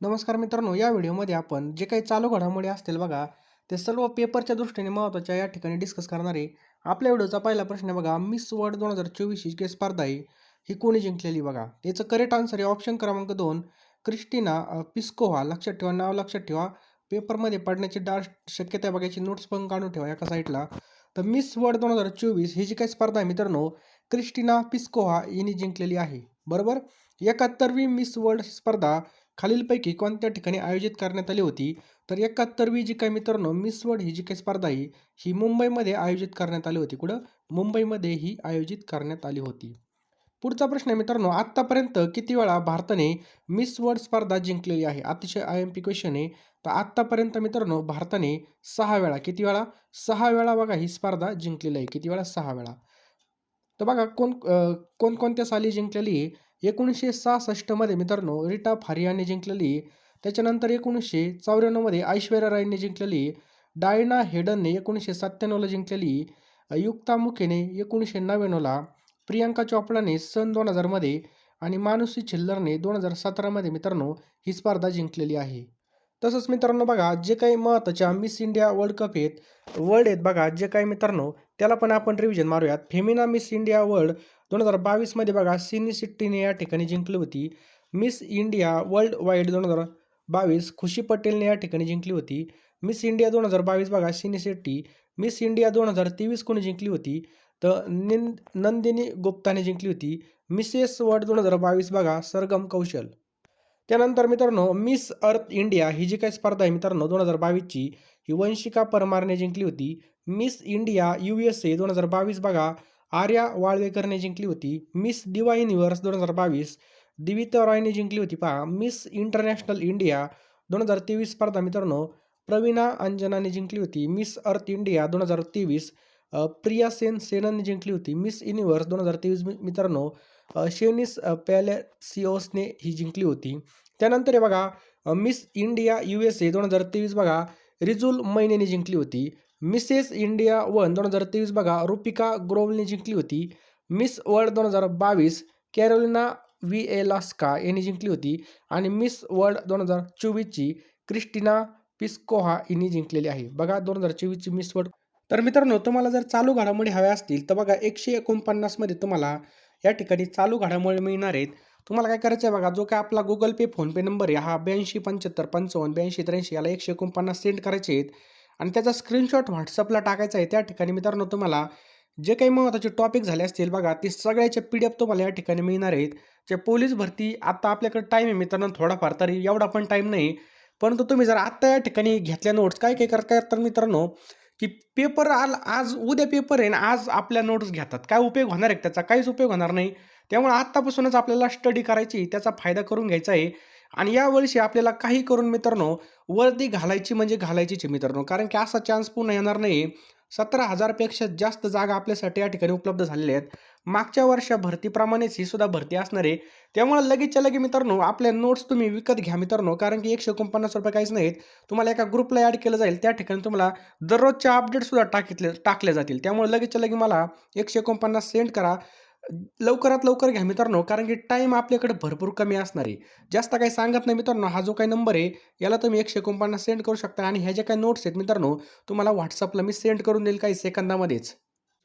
नमस्कार मित्रांनो या व्हिडिओमध्ये आपण जे काही चालू घडामोडी असतील बघा ते सर्व पेपरच्या दृष्टीने महत्त्वाच्या या ठिकाणी डिस्कस करणारे आपल्या व्हिडिओचा पहिला प्रश्न आहे बघा मिस वर्ल्ड दोन हजार चोवीस ही जी काही स्पर्धा आहे ही कोणी जिंकलेली बघा? याचं करेक्ट आन्सर आहे ऑप्शन क्रमांक दोन क्रिस्टिना पिस्कोहा लक्षात ठेवा नाव लक्षात ठेवा. पेपरमध्ये पडण्याची डाळ शक्यता बघायची नोट्स पण काढून ठेवा एका साईडला तर मिस वर्ल्ड दोन हजार चोवीस ही जी काही स्पर्धा आहे मित्रांनो क्रिस्टिना पिस्कोहा यांनी जिंकलेली आहे. बरोबर? एकाहत्तरवी मिस वर्ल्ड स्पर्धा खालीलपैकी कोणत्या ठिकाणी आयोजित करण्यात आली होती? तर एकाहत्तरवी जी काही मित्रांनो मिस वर्ल्ड ही जी काही स्पर्धा आहे ही मुंबईमध्ये आयोजित करण्यात आली होती. कुठं? मुंबईमध्ये ही आयोजित करण्यात आली होती. पुढचा प्रश्न आहे मित्रांनो आत्तापर्यंत किती वेळा भारताने मिस वर्ल्ड स्पर्धा जिंकलेली आहे? अतिशय आय एम पी क्वेश्चन आहे. तर आत्तापर्यंत मित्रांनो भारताने सहा वेळा किती वेळा? सहा वेळा बघा ही स्पर्धा जिंकलेली आहे. किती वेळा? सहा वेळा. तर बघा कोण कोणकोणत्या साली जिंकलेली आहे? एकोणीसशे सहासष्टमध्ये मित्रांनो रिटा फारियाने जिंकलेली त्याच्यानंतर एकोणीसशे चौऱ्याण्णवमध्ये ऐश्वर्या रायने जिंकलेली डायना हेडनने एकोणीसशे सत्त्याण्णवला जिंकलेली युक्ता मुखेने एकोणीसशे नव्याण्णवला प्रियांका चोपडाने सन दोन हजारमध्ये आणि मानुसी छिल्लरने दोन हजार सतरामध्ये मित्रांनो ही स्पर्धा जिंकलेली आहे. तसंच मित्रांनो बघा जे काही महत्त्वाच्या मिस इंडिया वर्ल्ड कप आहेत वर्ल्ड आहेत बघा जे काही मित्रांनो त्याला पण आपण रिव्हिजन मारूयात. फेमिना मिस इंडिया वर्ल्ड दोन हजार बावीसमध्ये बघा सिनी सिट्टीने या ठिकाणी जिंकली होती. मिस इंडिया वर्ल्ड वाईड दोन हजार बावीस खुशी पटेलने या ठिकाणी जिंकली होती. मिस इंडिया दोन हजार बावीस बघा सिनी शेट्टी मिस इंडिया दोन हजार तेवीस कोणी जिंकली होती? तर निंद नंदिनी गुप्ताने जिंकली होती. मिसेस वर्ल्ड दोन हजार बावीस बघा सरगम कौशल. त्यानंतर मित्रांनो मिस अर्थ इंडिया ही जी काही स्पर्धा आहे मित्रांनो दोन हजार बावीसची ही वंशिका परमारने जिंकली होती. Miss India U S A दोन हजार बावीस बघा आर्या वाळवेकरने जिंकली होती. मिस दिवा युनिव्हर्स दोन हजार बावीस दिविता रॉयने जिंकली होती. पहा मिस इंटरनॅशनल इंडिया दोन हजार तेवीस स्पर्धा मित्रांनो प्रवीणा अंजनाने जिंकली होती. मिस अर्थ इंडिया दोन हजार तेवीस प्रिया सेन सेननने जिंकली होती. मिस युनिव्हर्स दोन हजार तेवीस मित्रांनो शिवनीस पॅलेसिओसने ही जिंकली होती. त्यानंतर हे बघा Miss India U S A दोन हजार तेवीस बघा रिजुल मैनेने जिंकली होती. मिसेस इंडिया वन दोन हजार तेवीस बघा रुपिका ग्रोवलने जिंकली होती. मिस वर्ल्ड दोन हजार बावीस कॅरोलिना व्ही एलास्का यांनी जिंकली होती. आणि मिस वर्ल्ड दोन हजार चोवीसची क्रिस्टिना पिस्कोहा यांनी जिंकलेली आहे. बघा दोन हजार चोवीसची मिस वर्ल्ड. तर मित्रांनो तुम्हाला जर चालू घडामोडी हव्या असतील तर बघा एकशे एकोणपन्नासमध्ये तुम्हाला या ठिकाणी चालू घडामोडी मिळणार आहेत. तुम्हाला काय करायचं आहे बघा जो काय आपला गुगल पे फोनपे नंबर आहे हा ब्याऐंशी पंच्याहत्तर पंचावन्न ब्याऐंशी त्र्याऐंशी याला एकशे एकोणपन्नास सेंड करायचे आहेत. आणि त्याचा स्क्रीनशॉट व्हॉट्सअपला टाकायचा आहे. त्या ठिकाणी मित्रांनो तुम्हाला जे काही महत्त्वाचे टॉपिक झाले असतील बघा ते सगळ्याचे पी डी एफ तुम्हाला या ठिकाणी मिळणार आहेत. जे पोलीस भरती आत्ता आपल्याकडे टाईम आहे मित्रांनो थोडाफार तरी एवढा पण टाईम नाही. परंतु तुम्ही जर आत्ता या ठिकाणी घेतल्या नोट्स काय काय करता तर मित्रांनो? की पेपर आल आज उद्या पेपर आहे ना आज आपल्या नोट्स घेतात. काय उपयोग होणार आहे त्याचा? काहीच उपयोग होणार नाही. त्यामुळे आत्तापासूनच आपल्याला स्टडी करायची त्याचा फायदा करून घ्यायचा आहे. आणि यावर्षी आपल्याला काही करून मित्रांनो वर्दी घालायची म्हणजे घालायचीच आहे मित्रांनो. कारण की असा चान्स पुन्हा येणार नाही. सतरा हजारपेक्षा जास्त जागा आपल्यासाठी या ठिकाणी उपलब्ध झालेल्या आहेत. मागच्या वर्षा भरतीप्रमाणेच ही सुद्धा भरती असणार आहे. त्यामुळे लगेचच्या लगे मित्रांनो आपल्या नोट्स तुम्ही विकत घ्या मित्रांनो कारण की एकशे एकोणपन्नास रुपये काहीच नाहीत. तुम्हाला एका ग्रुपला ॲड केलं जाईल त्या ठिकाणी तुम्हाला दररोजच्या अपडेटसुद्धा टाकितले टाकले जातील. त्यामुळे लगेचच्या लगे मला एकशे एकोणपन्नास सेंड करा. लवकरात लवकर घ्या मित्रांनो कारण की टाईम आपल्याकडे भरपूर कमी असणार आहे. जास्त काही सांगत नाही मित्रांनो हा जो काही नंबर आहे याला तुम्ही एकशे एकोणपन्नास सेंड करू शकता आणि ह्या ज्या काही नोट्स आहेत मित्रांनो तुम्हाला व्हॉट्सअपला मी सेंड करून देईल काही सेकंदामध्येच.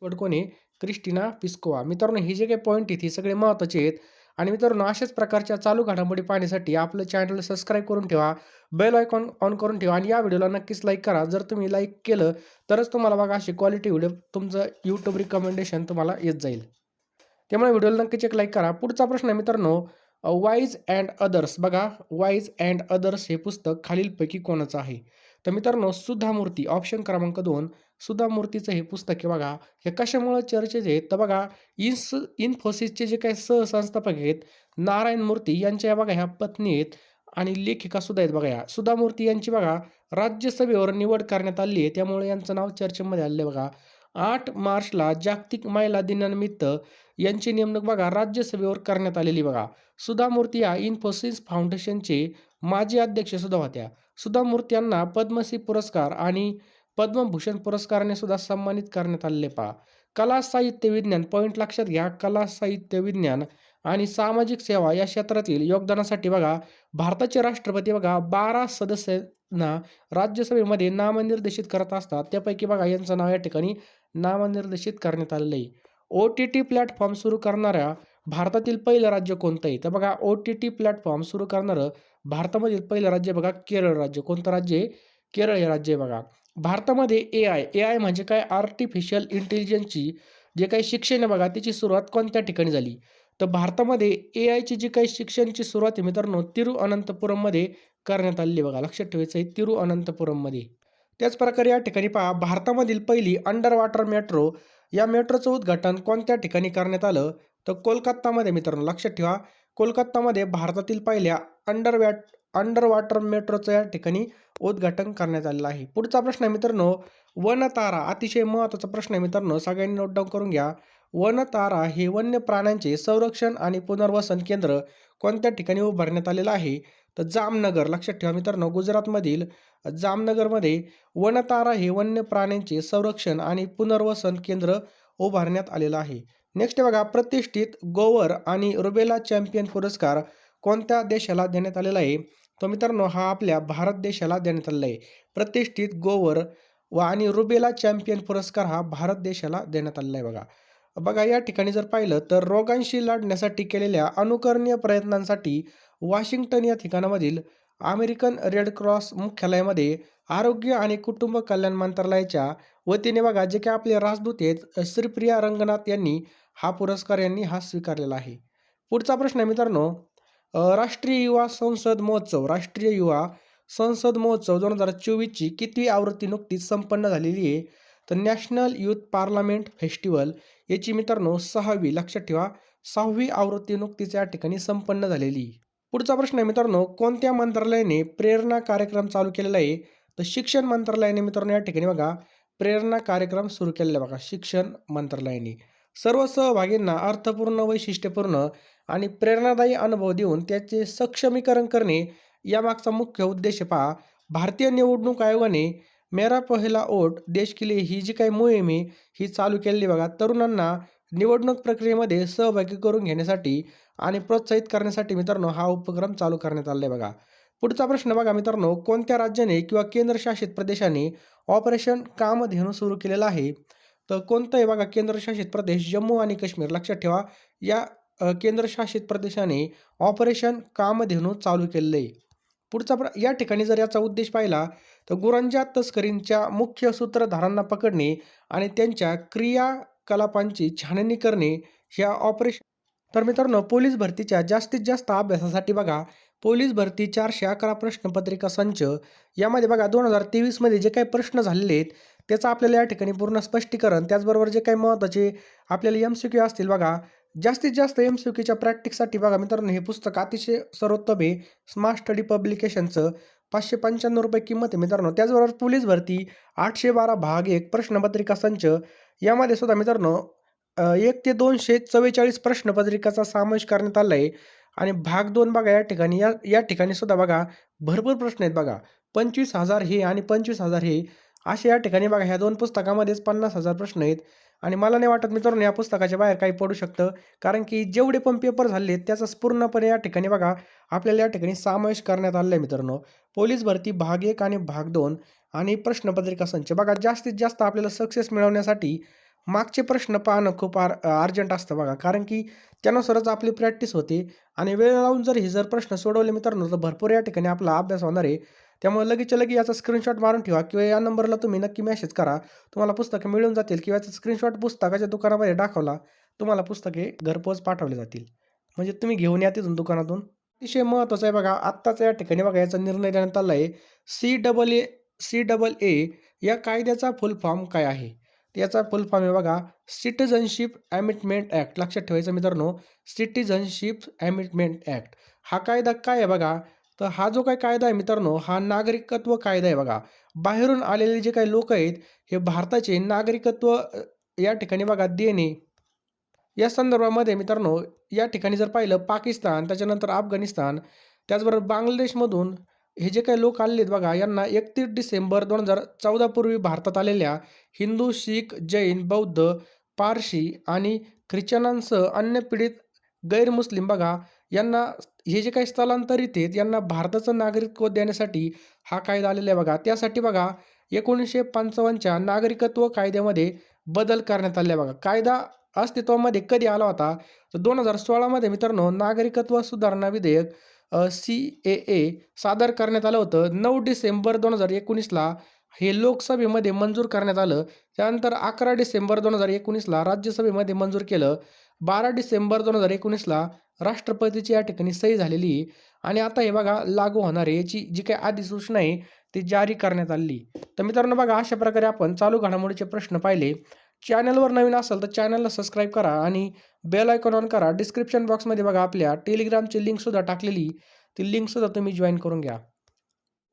पण कोणी क्रिस्टिना पिस्कोवा. मित्रांनो हे जे काही पॉईंट आहेत हे सगळे महत्त्वाचे आहेत. आणि मित्रांनो अशाच प्रकारच्या चालू घडामोडी पाहण्यासाठी आपलं चॅनल सबस्क्राईब करून ठेवा बेल आयकॉन ऑन करून ठेवा आणि या व्हिडिओला नक्कीच लाईक करा. जर तुम्ही लाईक केलं तरच तुम्हाला बघा अशी क्वालिटी व्हिडिओ तुमचं यूट्यूब रिकमेंडेशन तुम्हाला येत जाईल. त्यामुळे व्हिडिओला नक्कीच एक लाईक करा. पुढचा प्रश्न आहे मित्रांनो वाईज अँड अदर्स बघा वाईज अँड अदर्स हे पुस्तक खालीलपैकी कोणाचं आहे? तर मित्रांनो सुधा मूर्ती ऑप्शन क्रमांक दोन. सुधा मूर्तीचं हे पुस्तक आहे बघा. हे कशामुळं चर्चेचे आहेत तर बघा इन्स इन्फोसिसचे जे काही सहसंस्थापक आहेत नारायण मूर्ती यांच्या या बघा ह्या पत्नी आहेत आणि लेखिका सुद्धा आहेत बघा या सुधा मूर्ती यांची बघा राज्यसभेवर निवड करण्यात आली आहे. त्यामुळे यांचं नाव चर्चेमध्ये आलेलं आहे बघा. आठ मार्चला जागतिक महिला दिनानिमित्त यांची नेमणूक बघा राज्यसभेवर करण्यात आलेली बघा. सुधा मूर्ती या इन्फोसिस फाउंडेशनचे माजी अध्यक्ष सुद्धा होत्या. सुधा मूर्ती यांना पद्मश्री पुरस्कार आणि पद्मभूषण पुरस्काराने सुद्धा सन्मानित करण्यात आलेले पहा. कला साहित्य विज्ञान पॉईंट लक्षात घ्या. कला साहित्य विज्ञान आणि सामाजिक सेवा या क्षेत्रातील योगदानासाठी बघा. भारताचे राष्ट्रपती बघा. बारा सदस्यांना राज्यसभेमध्ये नामनिर्देशित करत असतात. त्यापैकी बघा यांचं नाव या ठिकाणी नामनिर्देशित करण्यात आलेलं आहे. ओ टी टी प्लॅटफॉर्म सुरू करणाऱ्या भारतातील पहिलं राज्य कोणतं आहे? तर बघा ओ टी टी प्लॅटफॉर्म सुरू करणारं भारतामधील पहिलं राज्य बघा केरळ राज्य. कोणतं राज्य आहे? केरळ हे राज्य आहे बघा. भारतामध्ये ए आय ए आय म्हणजे काय? आर्टिफिशियल इंटेलिजन्सची जे काही शिक्षण आहे बघा त्याची सुरुवात कोणत्या ठिकाणी झाली? तर भारतामध्ये ए आयची जी काही शिक्षणची सुरुवात आहे मित्रांनो तिरुअनंतपुरममध्ये करण्यात आलेली आहे बघा. लक्षात ठेवायचं आहे तिरुअनंतपुरममध्ये. त्याच प्रकारे या ठिकाणी पहा भारतामधील पहिली अंडर वॉटर मेट्रो या मेट्रोचं उद्घाटन कोणत्या ठिकाणी करण्यात आलं? तर कोलकातामध्ये मित्रांनो लक्षात ठेवा. कोलकातामध्ये भारतातील पहिल्या अंडर वॅट अंडर वॉटर मेट्रोचं या ठिकाणी उद्घाटन करण्यात आलेलं आहे. पुढचा प्रश्न आहे मित्रांनो वनतारा. अतिशय महत्त्वाचा प्रश्न आहे मित्रांनो सगळ्यांनी नोट डाऊन करून घ्या. वनतारा हे वन्य प्राण्यांचे संरक्षण आणि पुनर्वसन केंद्र कोणत्या ठिकाणी उभारण्यात आलेलं आहे? तर जामनगर लक्षात ठेवा मित्रांनो गुजरातमधील जामनगरमध्ये वनतारा हे वन्य प्राण्यांचे संरक्षण आणि पुनर्वसन केंद्र उभारण्यात आलेलं आहे. नेक्स्ट बघा प्रतिष्ठित गोवर आणि रुबेला चॅम्पियन पुरस्कार कोणत्या देशाला देण्यात आलेला आहे? तो मित्रांनो हा आपल्या भारत देशाला देण्यात आलेला आहे. प्रतिष्ठित गोवर व आणि रुबेला चॅम्पियन पुरस्कार हा भारत देशाला देण्यात आलेला आहे बघा. बघा या ठिकाणी जर पाहिलं तर रोगांशी लढण्यासाठी केलेल्या अनुकरणीय प्रयत्नांसाठी वॉशिंग्टन या ठिकाणामधील अमेरिकन रेड क्रॉस मुख्यालयामध्ये आरोग्य आणि कुटुंब कल्याण मंत्रालयाच्या वतीने बघा जे काही आपले राजदूत आहेत श्रीप्रिया रंगनाथ यांनी हा पुरस्कार यांनी हा स्वीकारलेला आहे. पुढचा प्रश्न आहे मित्रांनो राष्ट्रीय युवा संसद महोत्सव राष्ट्रीय युवा संसद महोत्सव दोन हजार चोवीसची कितवी आवृत्ती नुकतीच संपन्न झालेली आहे? तर नॅशनल युथ पार्लमेंट फेस्टिवल याची मित्रांनो सहावी लक्षात ठेवा सहावी आवृत्ती नुकतीच या ठिकाणी संपन्न झालेली. आहे. पुढचा प्रश्न आहे मित्रांनो कोणत्या मंत्रालयाने प्रेरणा कार्यक्रम चालू केलेला आहे? तर शिक्षण मंत्रालयाने मित्रांनो या ठिकाणी बघा प्रेरणा कार्यक्रम सुरू केलेला आहे बघा शिक्षण मंत्रालयाने. सर्व सहभागींना अर्थपूर्ण वैशिष्ट्यपूर्ण आणि प्रेरणादायी अनुभव देऊन त्याचे सक्षमीकरण करणे यामागचा मुख्य उद्देश पहा भारतीय निवडणूक आयोगाने मेरा पहिला ओट देश के ही जी काही मोहीम आहे ही चालू केलेली बघा. तरुणांना निवडणूक प्रक्रियेमध्ये सहभागी करून घेण्यासाठी आणि प्रोत्साहित करण्यासाठी मित्रांनो हा उपक्रम चालू करण्यात आला आहे बघा. पुढचा प्रश्न बघा मित्रांनो कोणत्या राज्याने किंवा केंद्रशासित प्रदेशाने ऑपरेशन कामधेनू सुरू केलेलं आहे? तर कोणतंही बघा केंद्रशासित प्रदेश जम्मू आणि काश्मीर? लक्षात ठेवा या केंद्रशासित प्रदेशाने ऑपरेशन कामधेनू चालू केलेलं आहे पुढचा प्र या ठिकाणी जर याचा उद्देश पाहिला तर गुरांच्या तस्करींच्या मुख्य सूत्रधारांना पकडणे आणि त्यांच्या क्रियाकलापांची छाननी करणे ह्या ऑपरेशन तर मित्रांनो पोलीस भरतीच्या जास्तीत जास्त अभ्यासासाठी बघा. पोलीस भरती चारशे अकरा प्रश्नपत्रिका संच. यामध्ये बघा दोन हजार तेवीसमध्ये जे काही प्रश्न झालेले आहेत त्याचं आपल्याला या ठिकाणी पूर्ण स्पष्टीकरण त्याचबरोबर जे काही महत्त्वाचे आपल्याला एम सी क्यू असतील बघा जास्तीत जास्त एम सी क्यूच्या प्रॅक्टिससाठी बघा मित्रांनो हे पुस्तक अतिशय सर्वोत्तम आहे. स्मार्ट स्टडी पब्लिकेशनचं पाचशे पंच्याण्णव रुपये किंमत आहे मित्रांनो. त्याचबरोबर पोलीस भरती आठशे बारा भाग एक प्रश्नपत्रिका संच. यामध्ये सुद्धा मित्रांनो एक ते दोनशे चव्वेचाळीस प्रश्नपत्रिकाचा समावेश करण्यात आला आहे. आणि भाग दोन बघा या ठिकाणी या या ठिकाणी सुद्धा बघा भरपूर प्रश्न आहेत बघा. पंचवीस हजार हे आणि पंचवीस हजार हे असे या ठिकाणी बघा ह्या दोन पुस्तकामध्येच पन्नास हजार प्रश्न आहेत. आणि मला नाही वाटत मित्रांनो या पुस्तकाच्या बाहेर काही पडू शकतं. कारण की जेवढे पण पेपर झाले त्याचाच पूर्णपणे या ठिकाणी बघा आपल्याला या ठिकाणी समावेश करण्यात आलेला आहे मित्रांनो. पोलीस भरती भाग एक आणि भाग दोन आणि प्रश्नपत्रिका संच. बघा जास्तीत जास्त आपल्याला सक्सेस मिळवण्यासाठी मागचे प्रश्न पाहणं खूप आर अर्जंट असतं बघा. कारण की त्यानुसारच आपली प्रॅक्टिस होते. आणि वेळ लावून जर हे जर प्रश्न सोडवले मित्रांनो तर भरपूर या ठिकाणी आपला अभ्यास होणार आहे. त्यामुळे लगेचच्या लगे याचा स्क्रीनशॉट मारून ठेवा किंवा या नंबरला तुम्ही नक्की मेसेज करा. तुम्हाला पुस्तकं मिळून जातील किंवा याचा स्क्रीनशॉट पुस्तकाच्या दुकानामध्ये दाखवला तुम्हाला पुस्तके घरपोच पाठवले जातील. म्हणजे तुम्ही घेऊन या तिथून दुकानातून. अतिशय महत्त्वाचं आहे बघा आत्ताच या ठिकाणी बघा याचा निर्णय देण्यात आला आहे C double A C double A या कायद्याचा फुल फॉर्म काय आहे? याचा फुल फॉर्म आहे बघा सिटिझनशिप ॲमिटमेंट ॲक्ट लक्षात ठेवायचं मित्रांनो सिटिझनशिप ॲमिटमेंट ॲक्ट हा कायदा काय आहे बघा? तर हा जो काही कायदा आहे मित्रांनो हा नागरिकत्व कायदा आहे बघा. बाहेरून आलेले जे काही लोक आहेत हे भारताचे नागरिकत्व या ठिकाणी बघा देणे या संदर्भामध्ये मित्रांनो या ठिकाणी जर पाहिलं पाकिस्तान त्याच्यानंतर अफगाणिस्तान त्याचबरोबर बांगलादेशमधून हे जे काही लोक आलेले आहेत बघा यांना एकतीस डिसेंबर दोन हजार चौदापूर्वी भारतात आलेल्या हिंदू शीख जैन बौद्ध पारशी आणि ख्रिश्चनांसह अन्य पीडित गैरमुस्लिम बघा यांना हे जे काही स्थलांतरित आहेत यांना भारताचं नागरिकत्व देण्यासाठी हा कायदा आलेला आहे बघा. त्यासाठी बघा एकोणीसशे पंचावन्नच्या नागरिकत्व कायद्यामध्ये बदल करण्यात आले आहे बघा. कायदा अस्तित्वामध्ये कधी आला होता? तर दोन हजार सोळामध्ये मित्रांनो नागरिकत्व सुधारणा विधेयक सी ए ए सादर करण्यात आलं होतं. नऊ डिसेंबर दोन हजार एकोणीसला हे लोकसभेमध्ये मंजूर करण्यात आलं. त्यानंतर अकरा डिसेंबर दोन हजार एकोणीसला राज्यसभेमध्ये मंजूर केलं. बारा डिसेंबर दोन हजार एकोणीसला राष्ट्रपतीची या ठिकाणी सही झालेली आहे आणि आता हे बघा लागू होणार आहे. याची जी काही अधिसूचना आहे ती जारी करण्यात आलेली. तर मित्रांनो बघा अशा प्रकारे आपण चालू घडामोडीचे प्रश्न पाहिले. चॅनलवर नवीन असाल तर चॅनलला सबस्क्राईब करा आणि बेल आयकॉन ऑन करा. डिस्क्रिप्शन बॉक्समध्ये बघा आपल्या टेलिग्रामची लिंकसुद्धा टाकलेली. ती लिंकसुद्धा तुम्ही जॉईन करून घ्या.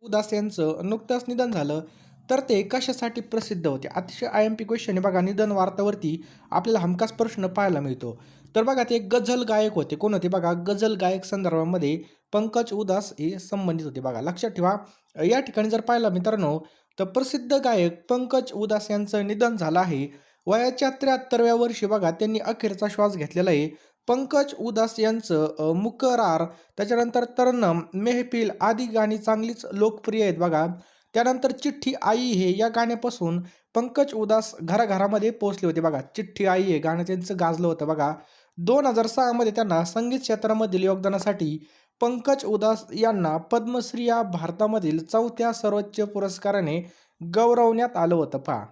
उदास यांचं नुकतंच निधन झालं. तर ते कशासाठी प्रसिद्ध होते? अतिशय आय एम पी क्वेश्चन बघा निधन वार्तावरती आपल्याला हमखास प्रश्न पाहायला मिळतो. तर बघा ते गझल गायक होते. कोण होते बघा? गझल गायक संदर्भामध्ये पंकज उदास हे संबंधित होते बघा. लक्षात ठेवा या ठिकाणी जर पाहिलं मित्रांनो तर प्रसिद्ध गायक पंकज उदास यांचं निधन झालं आहे. वयाच्या त्र्याहत्तरव्या वर्षी बघा त्यांनी अखेरचा श्वास घेतलेला आहे. पंकज उदास यांचं मुकरार त्याच्यानंतर तरनम मेहफिल आदी गाणी चांगलीच लोकप्रिय आहेत बघा. त्यानंतर चिठ्ठी आई हे या गाण्यापासून पंकज उदास घराघरामध्ये पोहोचले होते बघा. चिठ्ठी आई हे गाणं त्यांचं गाजलं होतं बघा. दोन हजार सहामध्ये त्यांना संगीत क्षेत्रामधील योगदानासाठी पंकज उदास यांना पद्मश्री या भारतामधील चौथ्या सर्वोच्च पुरस्काराने गौरवण्यात आलं होतं. पहा.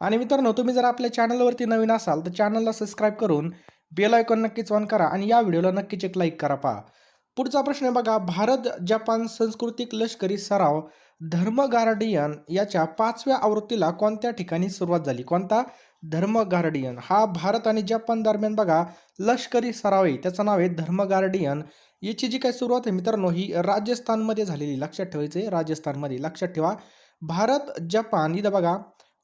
आणि मित्रांनो तुम्ही जर आपल्या चॅनलवरती नवीन असाल तर चॅनलला सबस्क्राईब करून बेल आयकॉन नक्कीच ऑन करा आणि या व्हिडिओला नक्कीच एक लाईक करा पहा. पुढचा प्रश्न आहे बघा. भारत जपान सांस्कृतिक लष्करी सराव धर्म गार्डियन याच्या पाचव्या आवृत्तीला कोणत्या ठिकाणी सुरुवात झाली? कोणता? धर्म गार्डियन हा भारत आणि जपान दरम्यान बघा लष्करी सराव आहे. त्याचं नाव आहे धर्म गार्डियन याची जी काही सुरुवात आहे मित्रांनो ही राजस्थानमध्ये झालेली. लक्षात ठेवायचं आहे राजस्थानमध्ये. लक्षात ठेवा. भारत जपान इथं बघा.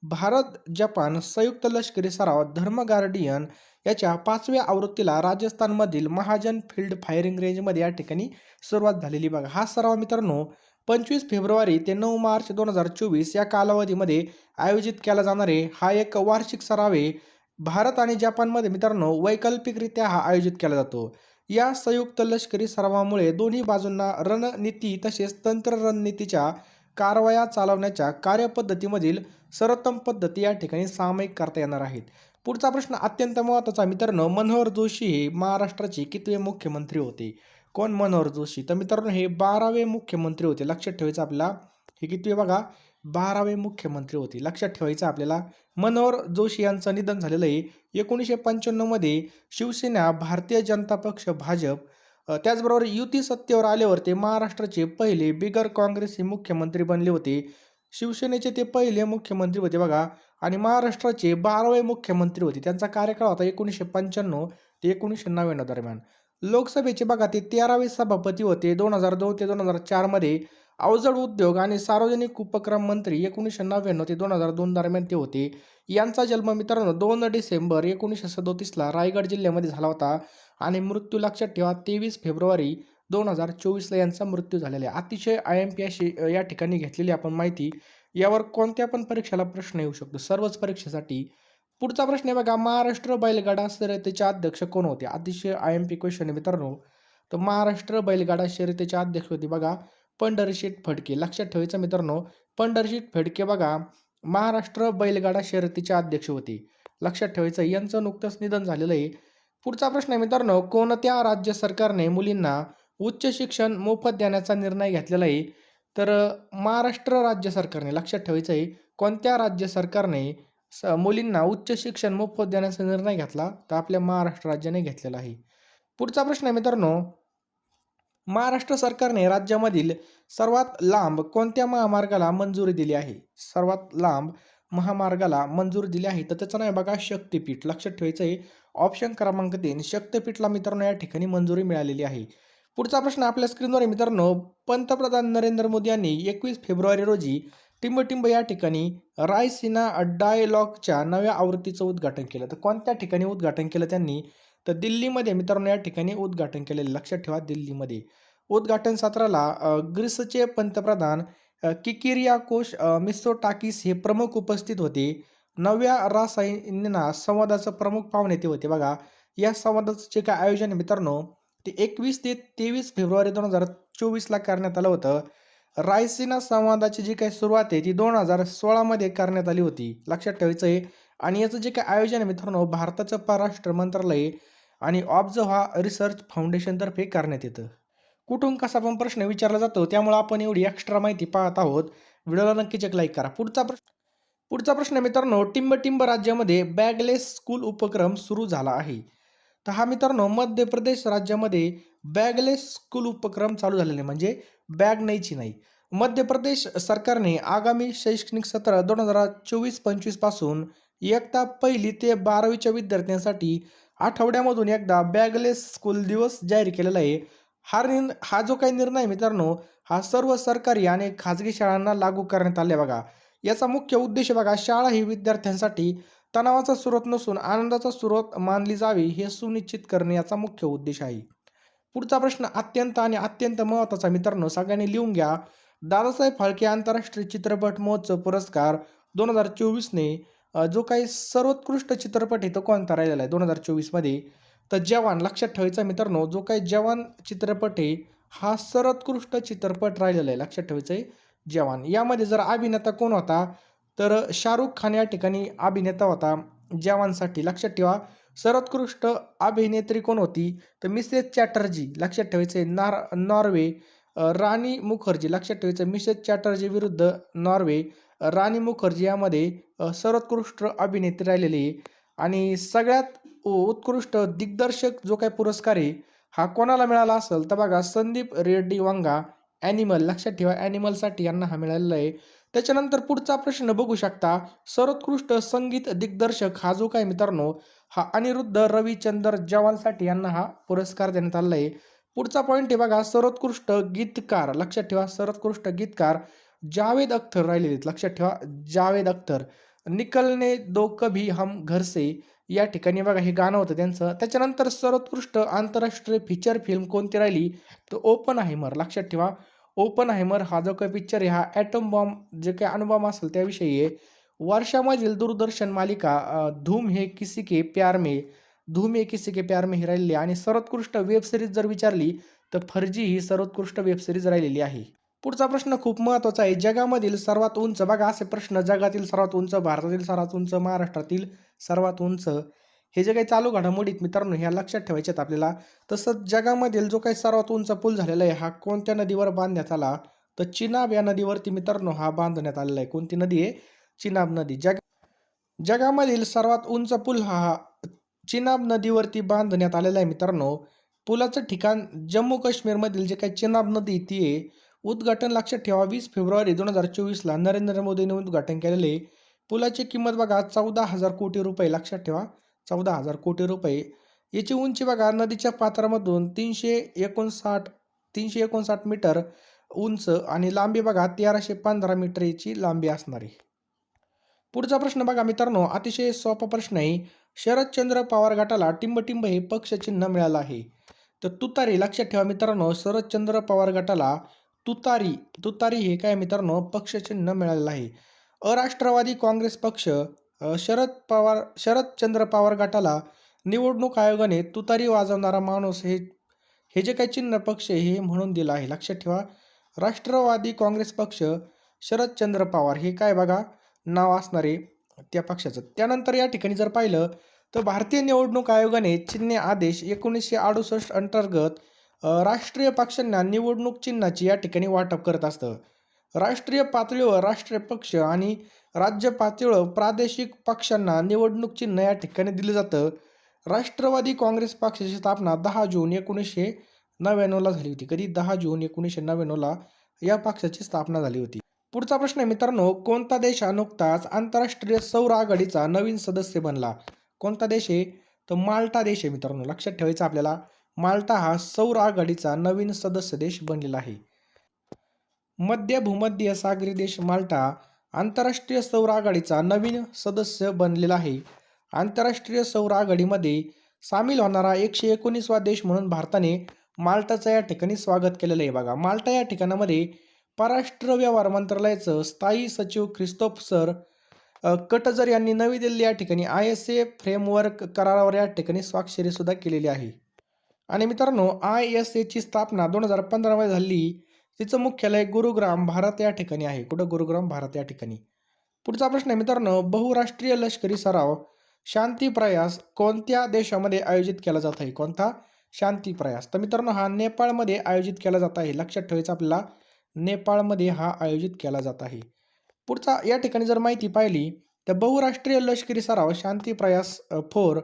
भारत जपान संयुक्त लष्करी सराव धर्म गार्डियन याच्या पाचव्या आवृत्तीला राजस्थानमधील महाजन फील्ड फायरिंग रेंजमध्ये या ठिकाणी सुरुवात झालेली बघा. हा सराव मित्रांनो पंचवीस फेब्रुवारी ते नऊ मार्च दोन हजार चोवीस या कालावधीमध्ये आयोजित केला जाणारे हा एक वार्षिक सराव आहे. भारत आणि जपानमध्ये मित्रांनो वैकल्पिकरित्या हा आयोजित केला जातो. या संयुक्त लष्करी सरावामुळे दोन्ही बाजूंना रणनीती तसेच तंत्र रणनीतीच्या कारवाया चालवण्याच्या कार्यपद्धतीमधील सर्वोत्तम पद्धती या ठिकाणी सामायिक करता येणार आहेत. पुढचा प्रश्न अत्यंत महत्त्वाचा मित्रांनो मनोहर जोशी हे महाराष्ट्राचे कितवे मुख्यमंत्री होते? कोण मनोहर जोशी? तर मित्रांनो हे बारावे मुख्यमंत्री होते. लक्षात ठेवायचं आपल्याला हे किती बघा? बारावे मुख्यमंत्री होते. लक्षात ठेवायचं आपल्याला. मनोहर जोशी यांचं निधन झालेलं आहे. एकोणीसशे पंच्याण्णवमध्ये शिवसेना भारतीय जनता पक्ष भाजप त्याचबरोबर युती सत्तेवर आल्यावर ते महाराष्ट्राचे पहिले बिगर काँग्रेसी मुख्यमंत्री बनले होते. शिवसेनेचे ते पहिले मुख्यमंत्री होते बघा. आणि महाराष्ट्राचे बारावे मुख्यमंत्री होते. त्यांचा कार्यकाळ होता एकोणीसशे पंच्याण्णव ते एकोणीसशे नव्याण्णव दरम्यान. लोकसभेचे बघा ते तेरावे सभापती होते दोन हजार दोन ते दोन हजार चारमध्ये अवजड उद्योग आणि सार्वजनिक उपक्रम मंत्री एकोणीसशे नव्याण्णव ते दोन हजार दोन दरम्यान ते होते. यांचा जन्म मित्रांनो दोन डिसेंबर एकोणीसशे सदोतीसला रायगड जिल्ह्यामध्ये झाला होता आणि मृत्यू लक्षात ठेवा तेवीस फेब्रुवारी दोन हजार चोवीसला यांचा मृत्यू झालेला आहे. अतिशय आय एम पी अशी या ठिकाणी घेतलेली आपण माहिती. यावर कोणत्या पण परीक्षेला प्रश्न येऊ शकतो. सर्वच परीक्षेसाठी पुढचा प्रश्न आहे बघा महाराष्ट्र बैलगाडा शर्यतीचे अध्यक्ष कोण होते? अतिशय आय एम पी क्वेश्चन आहे मित्रांनो. तर महाराष्ट्र बैलगाडा शर्यतीचे अध्यक्ष होते बघा पंढरशीट फडके. लक्षात ठेवायचं मित्रांनो पंढरशीट फडके बघा महाराष्ट्र बैलगाडा शर्यतीचे अध्यक्ष होते. लक्षात ठेवायचं यांचं नुकतंच निधन झालेलं आहे. पुढचा प्रश्न आहे मित्रांनो कोणत्या राज्य सरकारने मुलींना उच्च शिक्षण मोफत देण्याचा निर्णय घेतलेला आहे? तर महाराष्ट्र राज्य सरकारने लक्षात ठेवायचं आहे कोणत्या राज्य सरकारने स मुलींना उच्च शिक्षण मोफत देण्याचा निर्णय घेतला तर आपल्या महाराष्ट्र राज्याने घेतलेला आहे. पुढचा प्रश्न आहे मित्रांनो महाराष्ट्र सरकारने राज्यामधील सर्वात लांब कोणत्या महामार्गाला मंजुरी दिली आहे? सर्वात लांब महामार्गाला मंजुरी दिली आहे तर त्याचं नाव बघा शक्तीपीठ. लक्षात ठेवायचं आहे ऑप्शन क्रमांक तीन शक्तीपीठला मित्रांनो या ठिकाणी मंजुरी मिळालेली आहे. पुढचा प्रश्न आपल्या स्क्रीनवर आहे मित्रांनो पंतप्रधान नरेंद्र मोदी यांनी एकवीस फेब्रुवारी रोजी टिंबटिंब या ठिकाणी रायसिना डायलॉगच्या नव्या आवृत्तीचं उद्घाटन केलं. तर कोणत्या ठिकाणी उद्घाटन केलं त्यांनी? तर दिल्लीमध्ये मित्रांनो या ठिकाणी उद्घाटन केलेलं लक्षात ठेवा दिल्लीमध्ये. उद्घाटन सत्राला ग्रीसचे पंतप्रधान किकिरिया किकिरियाकोश मिसोटाकीस हे प्रमुख उपस्थित होते. नव्या रासायनिना संवादाचं प्रमुख पाहुणे ते होते. बघा या संवादाचं जे काय आयोजन मित्रांनो ते एकवीस ते तेवीस फेब्रुवारी दोन हजार चोवीसला करण्यात आलं होतं. रायसिना संवादाची जी काही सुरुवात आहे ती दोन हजार सोळामध्ये करण्यात आली होती. लक्षात ठेवायचं आहे. आणि याचं जे काय आयोजन आहे मित्रांनो भारताचं परराष्ट्र मंत्रालय आणि ऑब्झर्व्हा रिसर्च फाउंडेशनतर्फे करण्यात येतं. कुठून कसा पण प्रश्न विचारला जातो त्यामुळे आपण एवढी एक्स्ट्रा माहिती पाहत आहोत. व्हिडिओला नक्कीच एक लाईक करा. पुढचा प्रश्न पुढचा प्रश्न मित्रांनो टिंब टिंब राज्यामध्ये बॅगलेस स्कूल उपक्रम सुरू झाला आहे. तर हा मित्रांनो मध्य प्रदेश राज्यामध्ये बॅगलेस स्कूल उपक्रम चालू झालेले आहे. म्हणजे बॅग न्यायची नाही. मध्य प्रदेश सरकारने आगामी शैक्षणिक सत्र दोन हजार चोवीस पंचवीसपासून पहिली ते बारावीच्या विद्यार्थ्यांसाठी आठवड्यामधून एकदा बॅगलेस स्कूल दिवस जाहीर केलेला आहे. हा निर् हा जो काही निर्णय आहे मित्रांनो हा सर्व सरकारी आणि खाजगी शाळांना लागू करण्यात आले बघा. याचा मुख्य उद्देश बघा शाळा ही विद्यार्थ्यांसाठी तणावाचा स्रोत नसून आनंदाचा स्रोत मानली जावी हे सुनिश्चित करणे याचा मुख्य उद्देश आहे. पुढचा प्रश्न अत्यंत आणि अत्यंत महत्त्वाचा मित्रांनो सगळ्यांनी लिहून घ्या. दादासाहेब फाळके आंतरराष्ट्रीय चित्रपट महोत्सव पुरस्कार दोन हजार चोवीसने जो काही सर्वोत्कृष्ट चित्रपट आहे तो कोणता राहिलेला आहे? दोन हजार चोवीसमध्ये तर जवान लक्षात ठेवायचा मित्रांनो जो काही जवान चित्रपट आहे हा सर्वोत्कृष्ट चित्रपट राहिलेला आहे लक्षात ठेवायचं आहे जवान. यामध्ये जर अभिनेता कोण होता तर शाहरुख खान या ठिकाणी अभिनेता होता. जवानसाठी लक्षात ठेवा सर्वोत्कृष्ट अभिनेत्री कोण होती? तर मिसेस चॅटर्जी लक्षात ठेवायचे नार नॉर्वे. राणी मुखर्जी लक्षात ठेवायचं मिसेस चॅटर्जी विरुद्ध नॉर्वे. राणी मुखर्जी यामध्ये सर्वोत्कृष्ट अभिनेत्री राहिलेली आहे. आणि सगळ्यात उत्कृष्ट दिग्दर्शक जो काही पुरस्कार आहे हा कोणाला मिळाला असेल? तर बघा संदीप रेड्डी वांगा ॲनिमल. लक्षात ठेवा ॲनिमलसाठी यांना हा मिळालेला आहे. त्याच्यानंतर पुढचा प्रश्न बघू शकता. सर्वोत्कृष्ट संगीत दिग्दर्शक हा जो काय मित्रांनो हा अनिरुद्ध रविचंद्र जवानसाठी यांना हा पुरस्कार देण्यात आला आहे पुढचा पॉईंट आहे बघा सर्वोत्कृष्ट गीतकार लक्षात ठेवा सर्वोत्कृष्ट गीतकार जावेद अख्तर राहिलेले आहेत. लक्षात ठेवा जावेद अख्तर. निकलने दो कभी हम घर से. या ठिकाणी बघा हे गाणं होतं त्यांचं. त्याच्यानंतर सर्वोत्कृष्ट आंतरराष्ट्रीय फीचर फिल्म कोणती राहिली? तर ओपन हायमर लक्षात ठेवा. ओपन हायमर हा जो काही पिक्चर आहे हा ॲटम बॉम्ब जे काही अणुबॉम्ब असेल त्याविषयी आहे. वर्षामधील दूरदर्शन मालिका धूम हे किसी के प्यार में धूम हे किसी के प्यार में ही राहिलेली आणि सर्वोत्कृष्ट वेब सिरीज जर विचारली तर फर्जी ही सर्वोत्कृष्ट वेब सिरीज राहिलेली आहे. पुढचा प्रश्न खूप महत्त्वाचा आहे. जगामधील सर्वात उंच बघा असे प्रश्न जगातील सर्वात उंच भारतातील सर्वात उंच महाराष्ट्रातील सर्वात उंच हे जे काही चालू घडामोडीत मित्रांनो ह्या लक्षात ठेवायच्यात आपल्याला. तसंच जगामधील जो काही सर्वात उंच पूल झालेला आहे हा कोणत्या नदीवर बांधण्यात आला? तर चिनाब या नदीवरती मित्रांनो हा बांधण्यात आलेला आहे. कोणती नदी आहे? चिनाब नदी. जग जगामधील सर्वात उंच पूल हा चिनाब नदीवरती बांधण्यात आलेला आहे मित्रांनो. पुलाचं ठिकाण जम्मू काश्मीरमधील जे काही चिनाब नदी ती आहे. उद्घाटन लक्षात ठेवा वीस फेब्रुवारी दोन हजार चोवीसला नरेंद्र मोदींनी उद्घाटन केलेले पुलाची किंमत बघा चौदा हजार कोटी रुपये. लक्षात ठेवा. चौदा हजार कोटी रुपये. याची उंची बघा नदीच्या पात्रामधून तीनशे एकोणसाठ तीनशे एकोणसाठ मीटर उंच आणि लांबी बघा तेराशे पंधरा मीटर याची लांबी असणार. आहे पुढचा प्रश्न बघा मित्रांनो अतिशय सोपा प्रश्न आहे. शरदचंद्र पवार गटाला टिंबटिंब हे पक्षचिन्ह मिळालं आहे. तर तुतारी लक्षात ठेवा मित्रांनो शरदचंद्र पवार गटाला तुतारी तुतारी हे काय मित्रांनो पक्षचिन्ह मिळालेलं आहे. अराष्ट्रवादी काँग्रेस पक्ष शरद पवार शरदचंद्र पवार गटाला निवडणूक आयोगाने तुतारी वाजवणारा माणूस हे हे जे काही चिन्ह पक्ष हे म्हणून दिलं आहे. लक्षात ठेवा राष्ट्रवादी काँग्रेस पक्ष शरदचंद्र पवार हे काय बघा नाव असणारे त्या पक्षाचं. त्यानंतर या ठिकाणी जर पाहिलं तर भारतीय निवडणूक आयोगाने चिन्ह आदेश एकोणीसशे अडुसष्ट अंतर्गत राष्ट्रीय पक्षांना निवडणूक चिन्हाची या ठिकाणी वाटप करत असतं. राष्ट्रीय पातळीवर राष्ट्रीय पक्ष आणि राज्य पातळीवर प्रादेशिक पक्षांना निवडणूक चिन्ह या ठिकाणी दिलं जातं. राष्ट्रवादी काँग्रेस पक्षाची स्थापना दहा जून एकोणीसशे नव्याण्णवला झाली होती. कधी? दहा जून एकोणीसशे नव्याण्णवला या पक्षाची स्थापना झाली होती. पुढचा प्रश्न आहे मित्रांनो कोणता देश हा नुकताच आंतरराष्ट्रीय सौर आघाडीचा नवीन सदस्य बनला? कोणता देश आहे? तर माल्टा देश आहे मित्रांनो. लक्षात ठेवायचं आपल्याला माल्टा हा सौर आघाडीचा नवीन सदस्य देश बनलेला आहे. मध्य भूमध्य सागरी देश माल्टा आंतरराष्ट्रीय सौर आघाडीचा नवीन सदस्य बनलेला आहे. आंतरराष्ट्रीय सौर आघाडीमध्ये सामील होणारा एकशे एकोणीसवा देश म्हणून भारताने माल्टाचं या ठिकाणी स्वागत केलेलं आहे. बघा माल्टा या ठिकाणामध्ये परराष्ट्र व्यवहार मंत्रालयाचं स्थायी सचिव ख्रिस्तोफ सर कटजर यांनी नवी दिल्ली या ठिकाणी आय एस ए फ्रेमवर्क करारावर या ठिकाणी स्वाक्षरीसुद्धा केलेली आहे. आणि मित्रांनो आय एस एची स्थापना दोन हजार पंधरामध्ये झाली. तिचं मुख्यालय गुरुग्राम भारत या ठिकाणी आहे. कुठं गुरुग्राम भारत या ठिकाणी? पुढचा प्रश्न आहे मित्रांनो बहुराष्ट्रीय लष्करी सराव शांती प्रयास कोणत्या देशामध्ये आयोजित केला जात आहे? कोणता? शांती प्रयास. तर मित्रांनो हा नेपाळमध्ये आयोजित केला जात आहे. लक्षात ठेवायचं आपल्याला नेपाळमध्ये हा आयोजित केला जात आहे. पुढचा या ठिकाणी जर माहिती पाहिली तर बहुराष्ट्रीय लष्करी सराव शांती प्रयास फोर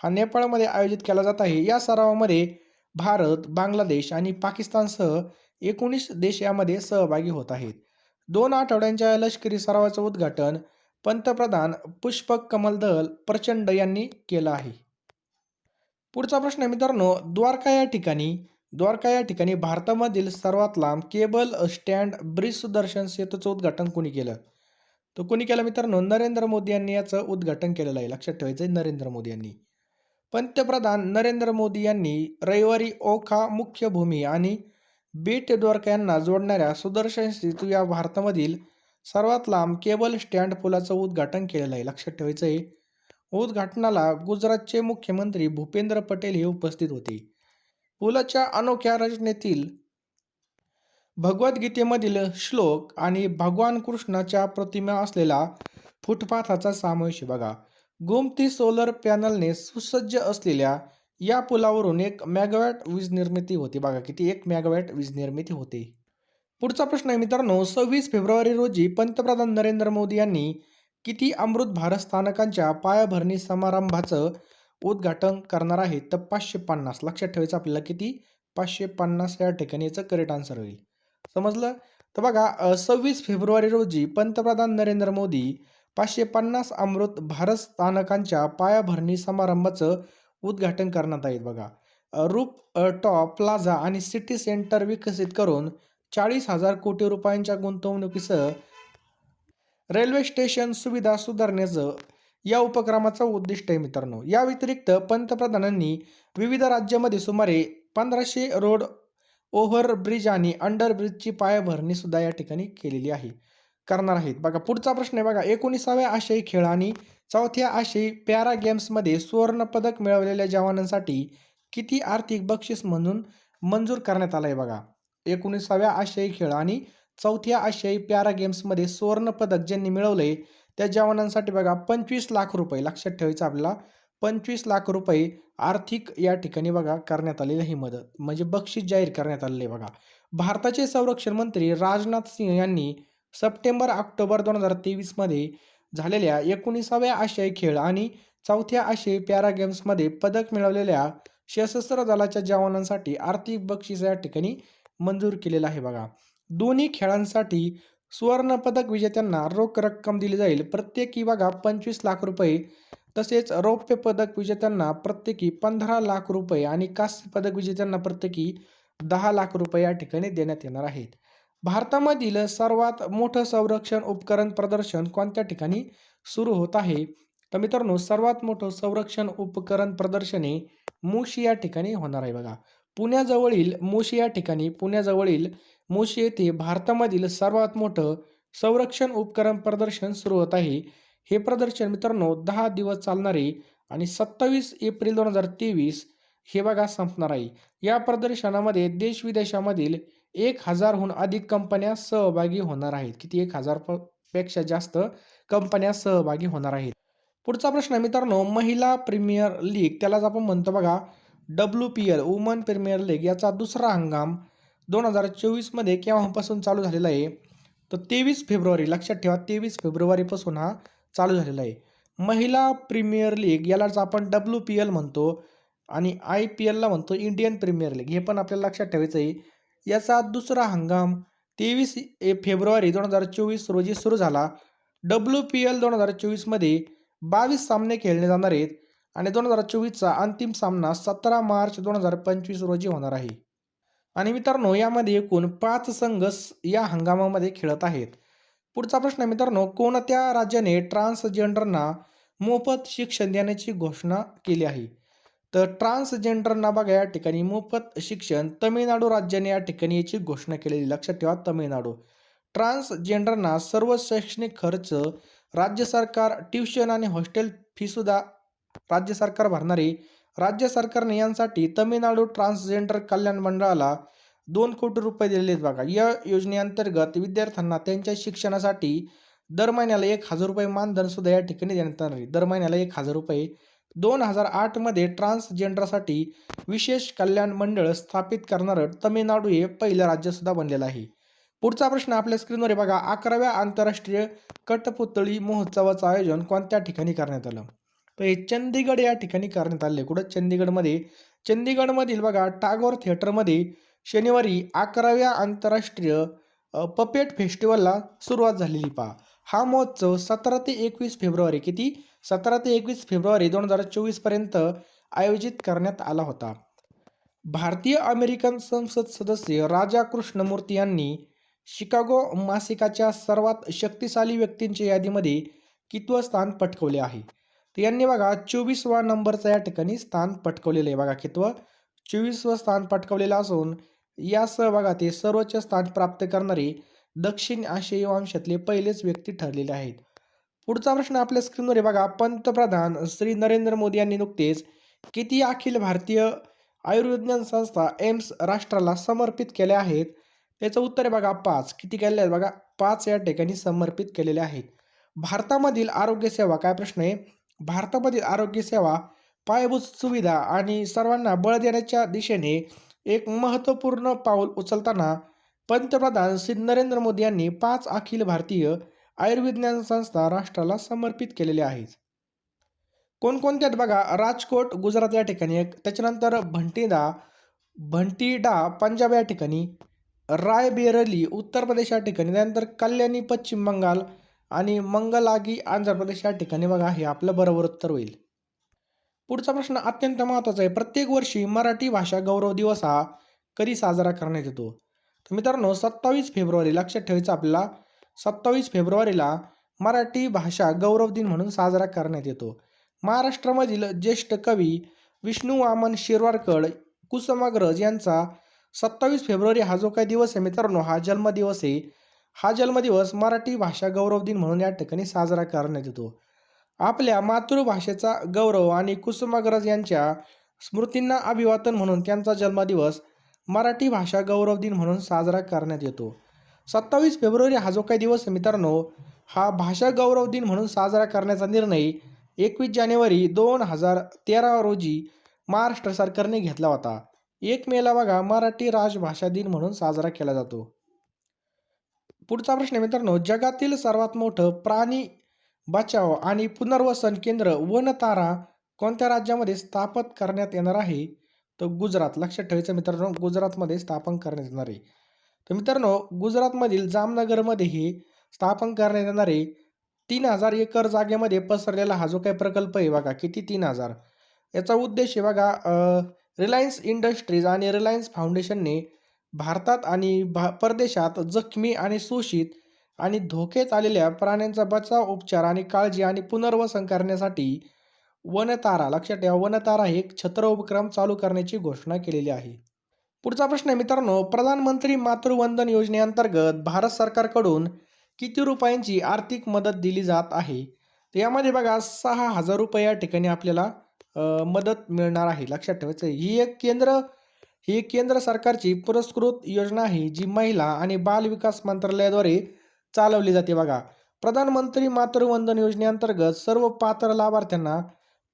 हा नेपाळमध्ये आयोजित केला जात आहे. या सरावामध्ये भारत बांगलादेश आणि पाकिस्तानसह एकोणीस देश यामध्ये सहभागी होत आहेत. दोन आठवड्यांच्या लष्करी सरावाचं उद्घाटन पंतप्रधान पुष्पक कमल दल प्रचंड यांनी केलं आहे. पुढचा प्रश्न मित्रांनो द्वारका या ठिकाणी द्वारका या ठिकाणी भारतामधील सर्वात लांब केबल स्टँड ब्रिज सुदर्शन सेतूचं उद्घाटन कोणी केलं? तर कोणी केलं मित्रांनो नरेंद्र मोदी यांनी याचं उद्घाटन केलेलं आहे. लक्षात ठेवायचं आहे नरेंद्र मोदी यांनी. पंतप्रधान नरेंद्र मोदी यांनी रविवारी ओखा मुख्य भूमी आणि बेट द्वारका यांना जोडणाऱ्या सुदर्शन सेतू या भारतामधील सर्वात लांब केबल स्टँड पुलाचं उद्घाटन केलेलं आहे. लक्षात ठेवायचं आहे उद्घाटनाला गुजरातचे मुख्यमंत्री भूपेंद्र पटेल हे उपस्थित होते. पुलाच्या अनोख्या रचनेतील भगवद्गीतेमधील श्लोक आणि भगवान कृष्णाच्या प्रतिमा असलेला फुटपाथाचा समावेश बघा गोमती सोलर पॅनलने सुसज्ज असलेल्या या पुलावरून एक मेगावॅट वीज निर्मिती होते. बघा किती एक मेगावॅट वीज निर्मिती होते. पुढचा प्रश्न आहे मित्रांनो सव्वीस फेब्रुवारी रोजी पंतप्रधान नरेंद्र मोदी यांनी किती अमृत भारत स्थानकांच्या पायाभरणी समारंभाचं उद्घाटन करणार आहेत तर पाचशे पन्नास. लक्षात ठेवायचं आपल्याला किती? पाचशे पन्नास या ठिकाणी याचं करेक्ट आन्सर होईल. समजलं? तर बघा सव्वीस फेब्रुवारी रोजी पंतप्रधान नरेंद्र मोदी पाचशे पन्नास अमृत भारत स्थानकांच्या पायाभरणी समारंभाचं उद्घाटन करण्यात आहेत बघा. रूप टॉप प्लाझा आणि सिटी सेंटर विकसित करून चाळीस हजार कोटी रुपयांच्या गुंतवणुकीसह रेल्वे स्टेशन सुविधा सुधारण्याचं या उपक्रमाचं उद्दिष्ट आहे मित्रांनो. या व्यतिरिक्त पंतप्रधानांनी विविध राज्यामध्ये सुमारे पंधराशे रोड ओव्हर ब्रिज आणि अंडर ब्रिजची पायाभरणी सुद्धा या ठिकाणी केलेली आहे. करणार आहेत. बघा पुढचा प्रश्न आहे बघा एकोणीसाव्या आशियाई खेळ आणि चौथ्या आशियाई पॅरा गेम्समध्ये सुवर्णपदक मिळवलेल्या जवानांसाठी किती आर्थिक बक्षीस म्हणून मंजूर करण्यात आलं आहे बघा. एकोणीसाव्या आशियाई खेळ आणि चौथ्या आशियाई पॅरा गेम्समध्ये सुवर्णपदक ज्यांनी मिळवले त्या जवानांसाठी बघा पंचवीस लाख रुपये लक्षात ठेवायचं आपल्याला पंचवीस लाख रुपये आर्थिक या ठिकाणी बघा करण्यात आलेली ही मदत म्हणजे बक्षीस जाहीर करण्यात आलेले बघा. भारताचे संरक्षण मंत्री राजनाथ सिंह यांनी सप्टेंबर ऑक्टोबर दोन हजार तेवीसमध्ये झालेल्या एकोणीसाव्या आशियाई खेळ आणि चौथ्या आशियाई पॅरा गेम्समध्ये पदक मिळवलेल्या सशस्त्र दलाच्या जवानांसाठी आर्थिक बक्षीस या ठिकाणी मंजूर केलेलं आहे बघा. दोन्ही खेळांसाठी सुवर्णपदक विजेत्यांना रोख रक्कम दिली जाईल. प्रत्येकी बघा पंचवीस लाख रुपये. तसेच रौप्य पदक विजेत्यांना प्रत्येकी पंधरा लाख रुपये आणि कांस्य पदक विजेत्यांना प्रत्येकी दहा लाख रुपये या ठिकाणी देण्यात येणार आहेत. भारतामधील सर्वात मोठं संरक्षण उपकरण प्रदर्शन कोणत्या ठिकाणी सुरू होत आहे? तर मित्रांनो सर्वात मोठं संरक्षण उपकरण प्रदर्शने हे मुशी या ठिकाणी होणार आहे बघा. पुण्याजवळील मुशी या ठिकाणी पुण्याजवळील मुशी येथे भारतामधील सर्वात मोठं संरक्षण उपकरण प्रदर्शन सुरू होत आहे. हे प्रदर्शन मित्रांनो दहा दिवस चालणारे आणि सत्तावीस एप्रिल दोन हजार तेवीस हे बघा संपणार आहे. या प्रदर्शनामध्ये देश विदेशामधील एक हजारहून अधिक कंपन्या सहभागी होणार आहेत. किती? एक हजारपेक्षा जास्त कंपन्या सहभागी होणार आहेत. पुढचा प्रश्न आहे मित्रांनो महिला प्रीमियर लीग त्यालाच आपण म्हणतो बघा W P L women premier league याचा दुसरा हंगाम दोन हजार चोवीसमध्ये केव्हापासून चालू झालेला आहे? तर तेवीस फेब्रुवारी लक्षात ठेवा तेवीस फेब्रुवारीपासून हा चालू झालेला आहे. महिला प्रीमियर लीग यालाच आपण डब्ल्यू पी एल म्हणतो आणि आय पी एलला म्हणतो इंडियन प्रीमियर लीग. हे पण आपल्याला लक्षात ठेवायचं आहे. याचा दुसरा हंगाम. तेवीस ए फेब्रुवारी दोन हजार चोवीस रोजी सुरू झाला. डब्ल्यू पी एल दोन हजार चोवीसमध्ये बावीस सामने खेळले जाणार आहेत आणि दोन हजार चोवीसचा अंतिम सामना सतरा मार्च दोन हजार पंचवीस रोजी होणार आहे. आणि मित्रांनो यामध्ये एकूण पाच संघ या हंगामामध्ये खेळत आहेत. पुढचा प्रश्न मित्रांनो कोणत्या राज्याने ट्रान्सजेंडरना मोफत शिक्षण देण्याची घोषणा केली आहे? तर ट्रान्सजेंडरना बघा या ठिकाणी मोफत शिक्षण तमिळनाडू राज्याने या ठिकाणी याची घोषणा केलेली. लक्षात ठेवा तमिळनाडू. ट्रान्सजेंडरना सर्व शैक्षणिक खर्च राज्य सरकार ट्युशन आणि हॉस्टेल फीसुद्धा राज्य सरकार भरणारे. राज्य सरकारने यांसाठी तमिळनाडू ट्रान्सजेंडर कल्याण मंडळाला दोन कोटी रुपये दिलेले आहेत बघा. या योजनेअंतर्गत विद्यार्थ्यांना त्यांच्या शिक्षणासाठी दर महिन्याला एक हजार रुपये मानधन सुद्धा या ठिकाणी देण्यात येणार आहे. दर महिन्याला एक हजार रुपये दोन हजार आठमध्ये ट्रान्सजेंडरसाठी विशेष कल्याण मंडळ स्थापित करणारं तमिळनाडू हे पहिलं राज्यसुद्धा बनलेलं आहे. पुढचा प्रश्न आपल्या स्क्रीनवर आहे बघा. अकराव्या आंतरराष्ट्रीय कटपुतळी महोत्सवाचं आयोजन कोणत्या ठिकाणी करण्यात आलं? तर हे चंदीगड या ठिकाणी करण्यात आले कुठं? चंदीगडमध्ये. चंदीगडमधील बघा टागोर थिएटरमध्ये शनिवारी अकराव्या आंतरराष्ट्रीय पपेट फेस्टिवलला सुरुवात झालेली पहा. हा महोत्सव सतरा ते एकवीस फेब्रुवारी किती? सतरा ते एकवीस फेब्रुवारी दोन हजार चोवीसपर्यंत आयोजित करण्यात आला होता. भारतीय अमेरिकन संसद सदस्य राजा कृष्णमूर्ती यांनी शिकागो मासिकाच्या सर्वात शक्तिशाली व्यक्तींच्या यादीमध्ये कितवं स्थान पटकवले आहे? तर यांनी बघा चोवीसवा नंबरचा या ठिकाणी स्थान पटकवलेलं आहे. बघा कितवं? चोवीसवं स्थान पटकवलेलं असून यासह बघा ते सर्वोच्च स्थान प्राप्त करणारे दक्षिण आशियाई वंशातले पहिलेच व्यक्ती ठरलेले आहेत. पुढचा प्रश्न आपल्या स्क्रीनवर आहे. बघा पंतप्रधान श्री नरेंद्र मोदी यांनी नुकतेच किती अखिल भारतीय आयुर्विज्ञान संस्था एम्स राष्ट्राला समर्पित केल्या आहेत? त्याचं उत्तर आहे बघा पाच. किती केलेले आहेत? बघा पाच या ठिकाणी समर्पित केलेले आहेत. भारतामधील आरोग्यसेवा काय प्रश्न आहे? भारतामधील आरोग्यसेवा पायाभूत सुविधा आणि सर्वांना बळ देण्याच्या दिशेने एक महत्त्वपूर्ण पाऊल उचलताना पंतप्रधान श्री नरेंद्र मोदी यांनी पाच अखिल भारतीय आयुर्विज्ञान संस्था राष्ट्राला समर्पित केलेल्या आहेत. कोणकोणत्यात बघा राजकोट गुजरात या ठिकाणी एक त्याच्यानंतर भंटीदा भंटीडा पंजाब या ठिकाणी रायबेरली उत्तर प्रदेश या ठिकाणी त्यानंतर कल्याणी पश्चिम बंगाल आणि मंगलागी आंध्र प्रदेश या ठिकाणी बघा हे आपलं बरोबर उत्तर होईल. पुढचा प्रश्न अत्यंत महत्त्वाचा आहे. प्रत्येक वर्षी मराठी भाषा गौरव दिवस हा कधी साजरा करण्यात येतो? तर मित्रांनो सत्तावीस फेब्रुवारी लक्षात ठेवायचं आपल्याला सत्तावीस फेब्रुवारीला मराठी भाषा गौरव दिन म्हणून साजरा करण्यात येतो. महाराष्ट्रामधील ज्येष्ठ कवी विष्णू वामन शिरवाडकर कुसुमाग्रज यांचा सत्तावीस फेब्रुवारी हा जो काही दिवस आहे मित्रांनो हा जन्मदिवस आहे. हा जन्मदिवस मराठी भाषा गौरव दिन म्हणून या ठिकाणी साजरा करण्यात येतो. आपल्या मातृभाषेचा गौरव आणि कुसुमाग्रज यांच्या स्मृतींना अभिवादन म्हणून त्यांचा जन्मदिवस मराठी भाषा गौरव दिन म्हणून साजरा करण्यात येतो. सत्तावीस फेब्रुवारी हा जो काही दिवस मित्रांनो हा भाषा गौरव दिन म्हणून साजरा करण्याचा निर्णय एकवीस जानेवारी दोन हजार तेरा रोजी महाराष्ट्र सरकारने घेतला होता. एक मेला बघा मराठी राजभाषा दिन म्हणून साजरा केला जातो. पुढचा प्रश्न मित्रांनो जगातील सर्वात मोठं प्राणी बचाव आणि पुनर्वसन केंद्र वनतारा कोणत्या राज्यामध्ये स्थापित करण्यात येणार आहे? तर गुजरात. लक्षात ठेवायचं मित्रांनो गुजरातमध्ये स्थापन करण्यात येणार आहे. तर मित्रांनो गुजरातमधील जामनगरमध्येही स्थापन करण्यात येणारे तीन हजार एकर जागेमध्ये पसरलेला हा जो काही प्रकल्प आहे बघा किती तीन हजार? याचा उद्देश आहे बघा रिलायन्स इंडस्ट्रीज आणि रिलायन्स फाउंडेशनने भारतात आणि भा परदेशात जखमी आणि शोषित आणि धोक्यात आलेल्या प्राण्यांचा बचाव उपचार आणि काळजी आणि पुनर्वसन करण्यासाठी वनतारा लक्षात ठेवा वनतारा हे एक छत्र उपक्रम चालू करण्याची घोषणा केलेली आहे. पुढचा प्रश्न आहे मित्रांनो प्रधानमंत्री मातृवंदन योजनेअंतर्गत भारत सरकारकडून किती रुपयांची आर्थिक मदत दिली जात आहे तर यामध्ये बघा सहा हजार रुपये या ठिकाणी आपल्याला मदत मिळणार आहे लक्षात ठेवायचं आहे. ही एक केंद्र ही एक केंद्र सरकारची पुरस्कृत योजना आहे जी महिला आणि बाल विकास मंत्रालयाद्वारे चालवली जाते बघा प्रधानमंत्री मातृवंदन योजनेअंतर्गत सर्व पात्र लाभार्थ्यांना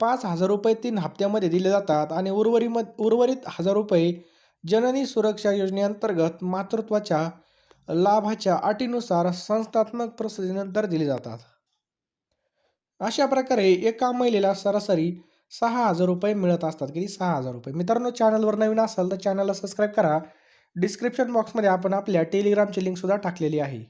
पाच हजार रुपये तीन हप्त्यामध्ये दिले जातात आणि उर्वरित उर्वरित हजार रुपये जननी सुरक्षा योजनेअंतर्गत मातृत्वाच्या लाभाच्या अटीनुसार संस्थात्मक प्रसूतीनंतर दिले जातात. अशा प्रकारे एका महिलेला सरासरी सहा हजार रुपये मिळत असतात. किती? सहा हजार रुपये. मित्रांनो चॅनलवर नवीन असाल तर चॅनलला सबस्क्राईब करा. डिस्क्रिप्शन बॉक्समध्ये आपण आपल्या टेलिग्रामची लिंकसुद्धा टाकलेली आहे.